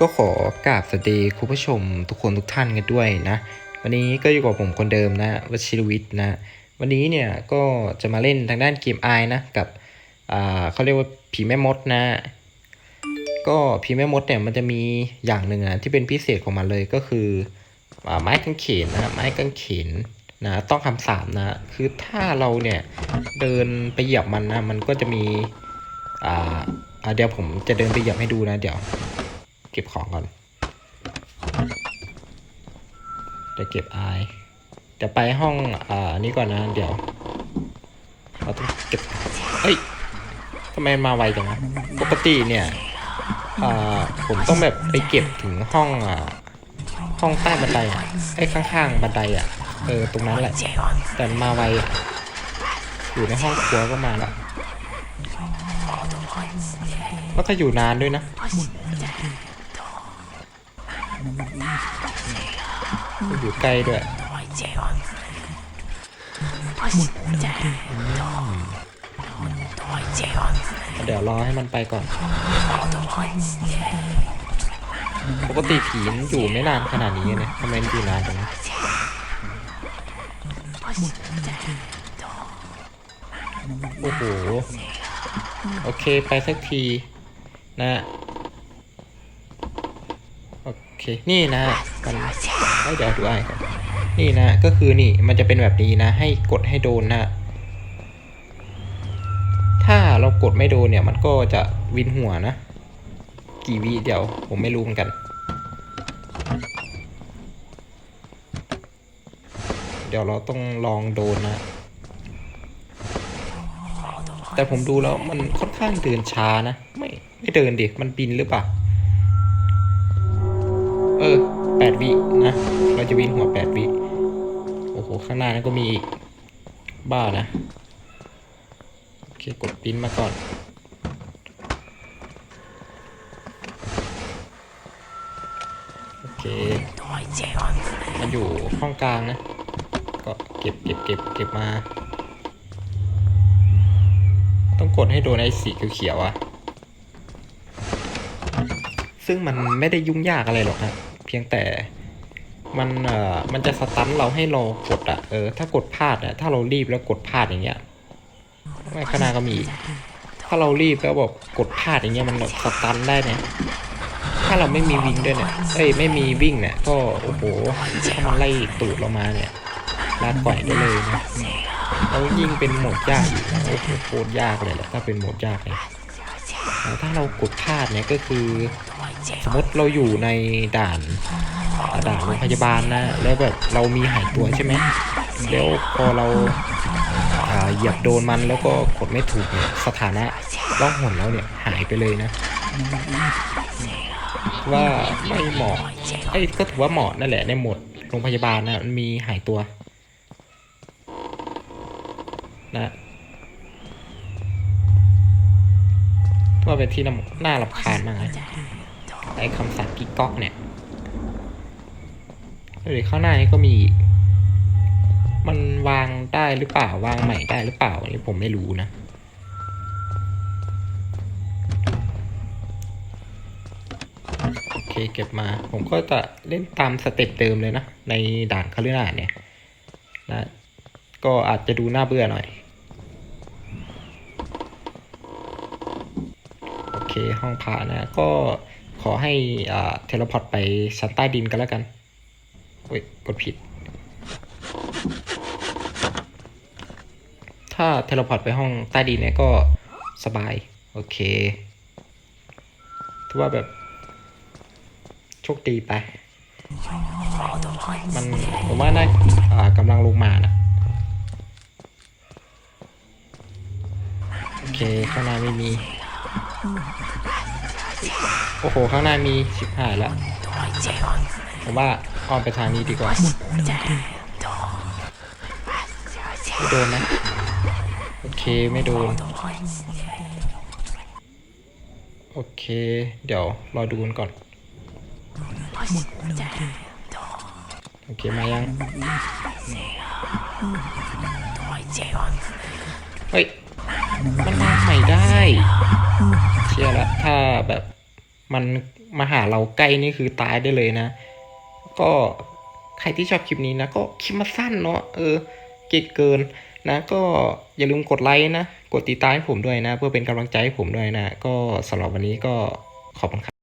ก็ขอกราบสวัสดีคุณผู้ชมทุกคนทุกท่านกันด้วยนะ วันนี้ก็อยู่กับผมคนเดิมนะวชิรวิทย์นะ วันนี้เนี่ยก็จะมาเล่นทางด้านเกมไอนะกับอ่าเขาเรียกว่าผีแม่มดนะ ก็ผีแม่มดเนี่ยมันจะมีอย่างหนึ่งนะที่เป็นพิเศษของมันเลยก็คืออ่าไม้กางเขนนะไม้กางเขนนะต้องคำสาปนะ คือถ้าเราเนี่ยเดินไปเหยียบมันนะ มันก็จะมีอ่าอ่าเดี๋ยวผมจะเดินไปเหยียบให้ดูนะเดี๋ยว เก็บของก่อน จะเก็บไอายเดี๋ยวไปห้องอ่านี้ก่อนนะ เดี๋ยว เราต้องเก็บเฮ้ยทำไมมาไวจังวะปกติเนี่ยอ่าผมต้องแบบไปเก็บถึงห้องอ่าห้องใต้บันไดอะไอ้ข้างๆบันไดอะ เออตรงนั้นแหละ แต่มาไวอะอยู่ในห้องครัวก็มาละแล้วก็อยู่นานด้วยนะ อยู่ใกล้ด้วยเดี๋ยวรอให้มันไปก่อน ปกติผีมันอยู่ไม่นานขนาดนี้นะทำไมมันอยู่นานจังวะโอ้โห โอเคไปสักทีนะ โอเค นี่นะมันเอ้ยเดี๋ยวดูอ่านก่อนนี่นะ ก็คือนี่ มันจะเป็นแบบนี้นะ ให้กดให้โดนนะ ถ้าเรากดไม่โดนเนี่ย มันก็จะวินหัวนะ กี่วิเดี๋ยว ผมไม่รู้เหมือนกันเดี๋ยวเราต้องลองโดนนะ แต่ผมดูแล้วมันค่อนข้างเดินช้านะ ไม่ไม่เดินดิ มันบินหรือเปล่า เออแปดวินะเราจะวินหัวแปดวิโอ้โห ข้างหน้านั้นก็มีอีก บ้านะ โอเค กดปิ้นมาก่อน โอเค มันอยู่ห้องกลางนะ ก็เก็บเก็บเก็บเก็บมา ต้องกดให้โดนไอ้สีเขียวๆอะซึ่งมันไม่ได้ยุ่งยากอะไรหรอกนะ เพียงแต่มันเอ่อมันจะสตันเราให้เรากดอะเออถ้ากดพลาดอะถ้าเรารีบแล้วกดพลาดอย่างเงี้ยไม่ขนาดก็มี ถ้าเรารีบแล้วแบบกดพลาดอย่างเงี้ยมันแบบสตันได้เนี่ยถ้าเราไม่มีวิ่งด้วยเนี่ยเอ้ยไม่มีวิ่งเนี่ยก็โอ้โหถ้ามันไล่ตูดเรามาเนี่ยลาก่อยได้เลยนะแล้วยิ่งเป็นโหมดยากอีกนะโอ้โหโคตรยากเลยแหละถ้าเป็นโหมดยากเนี่ยถ้าเรากดพลาดเนี่ยก็คือ สมมติเราอยู่ในด่านด่านโรงพยาบาลนะแล้วแบบเรามีหายตัวใช่ไหมแล้วพอเราอ่าเหยียบโดนมันแล้วก็กดไม่ถูกเนี่ยสถานะล่องหนแล้วเนี่ยหายไปเลยนะ ว่าไม่เหมาะไอ้ยก็ถือว่าเหมาะนั่นแหละในหมดโรงพยาบาลนะมันมีหายตัวนะว่าเป็นที่น่าน่ารำคาญมากเลย ไอ้คำสั่งกิ๊กก๊อกเนี่ยเดี๋ยวข้างหน้านี้ก็มี มันวางได้หรือเปล่าวางใหม่ได้หรือเปล่าอันนี้ผมไม่รู้นะโอเคเก็บมา ผมก็จะเล่นตามสเต็ปเดิมเลยนะ ในด่านคาลือนาเนี่ยนะก็อาจจะดูน่าเบื่อหน่อย โอเคห้องผ่านะก็ ขอให้อ่าเทเลพอร์ตไปชั้นใต้ดินกันแล้วกันเว้ยกดผิด ถ้าเทเลพอร์ตไปห้องใต้ดินเนี่ยก็สบาย โอเคถือว่าแบบโชคดีไป มันผมว่าน่าอ่ากำลังลงมานะโอเคข้างหน้าไม่มี โอ้โห ข้างหน้ามีชิบหายแล้วผมว่าอ้อมไปทางนี้ดีกว่าไม่โดนนะ โอเคไม่โดน โอเค เดี๋ยวรอดูกันก่อนโอเคมายัง เฮ้ย มันวางใหม่ได้ ชียร์ละถ้าแบบมันมาหาเราใกล้นี่คือตายได้เลยนะ ก็ใครที่ชอบคลิปนี้นะก็คลิปมาสั้นเนาะเออเก่งเกินนะก็อย่าลืมกดไลค์นะ กดติดตามให้ผมด้วยนะ เพื่อเป็นกำลังใจให้ผมด้วยนะ ก็สำหรับวันนี้ก็ขอบคุณครับ